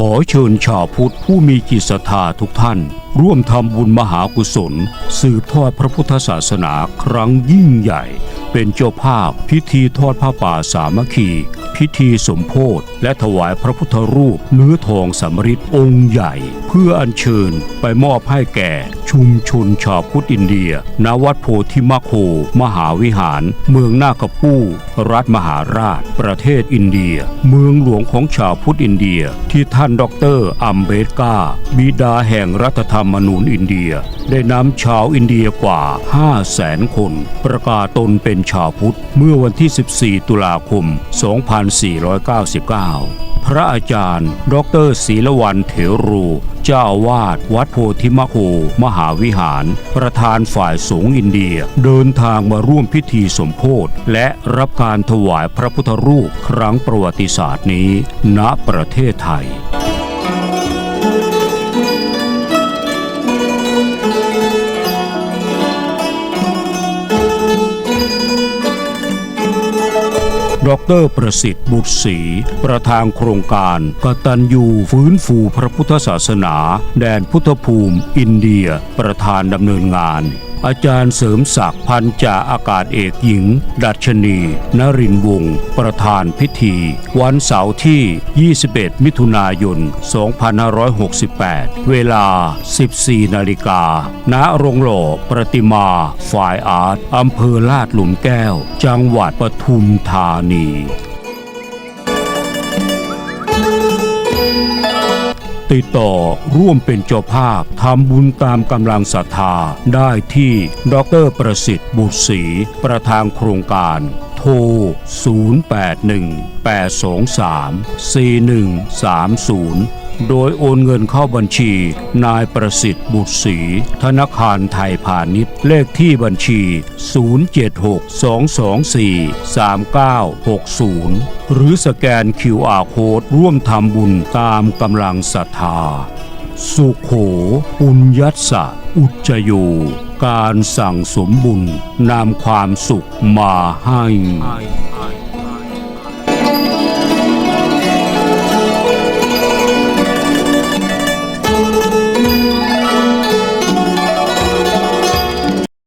ขอเชิญชาวพุทธผู้มีจิตศรัทธาทุกท่าน ร่วมทำบุญมหากุศล สืบทอดพระพุทธศาสนาครั้งยิ่งใหญ่ เป็นเจ้าภาพพิธีทอดผ้าป่าสามัคคี พิธีสมโพธและถวายพระพุทธรูปเนื้อทองสำริดองค์ใหญ่ เพื่ออัญเชิญไปมอบให้แก่ ชุมชนชาวพุทธอินเดีย ณ วัดโพธิมโค มหาวิหาร เมืองนาคปู้รัฐมหาราช ประเทศอินเดีย เมืองหลวงของชาวพุทธอินเดีย ที่ท่านดอกเตอรอัมเบดกาบิดาแห่งรัฐธรรมนูญอินเดีย ได้นำชาวอินเดียกว่า5แสนคน ประกาศตนเป็นชาวพุทธ เมื่อวันที่ 14 ตุลาคม 2499 พระอาจารย์ ดรศีลวันเถรู เจ้าอาวาดวัดโพธิมโคมหาวิหาร ประธานฝ่ายสงฆ์อินเดีย เดินทางมาร่วมพิธีสมโพธและรับการถวายพระพุทธรูปครั้งประวัติศาสตร์นี้ ณประเทศไทย ดรประสิทธิ์บุตรศรีประธานโครงการกตัญญูฟื้นฟูพระพุทธศาสนา แดนพุทธภูมิ อินเดีย ประธานดำเนินงาน อาจารย์เสริมศักดิ์พันจ่าอากาศเอกหญิง ดัชนี นรินวงศ์ประธานพิธี วันเสาร์ที่ 21 มิถุนายน 2568 เวลา 14 นาฬิกา ณ โรงหล่อประติมา ฝ่ายอาร์ตอำเภอลาดหลุมแก้ว จังหวัดปทุมธานี ติดต่อร่วมเป็นเจ้าภาพทำบุญตามกำลังศรัทธาได้ที่ดรประสิทธิ์บุตรศรีประธานโครงการ โทร 0818234130 โดยโอนเงินเข้าบัญชี นายประสิทธิ์บุตรศรีธนาคารไทยพาณิชย์ เลขที่บัญชี 076-224-3960 หรือสแกน QR Code ร่วมทำบุญตามกำลังศรัทธา สุขโข ปุญยัสสะ อุจจโย การสั่งสมบุญนำความสุขมาให้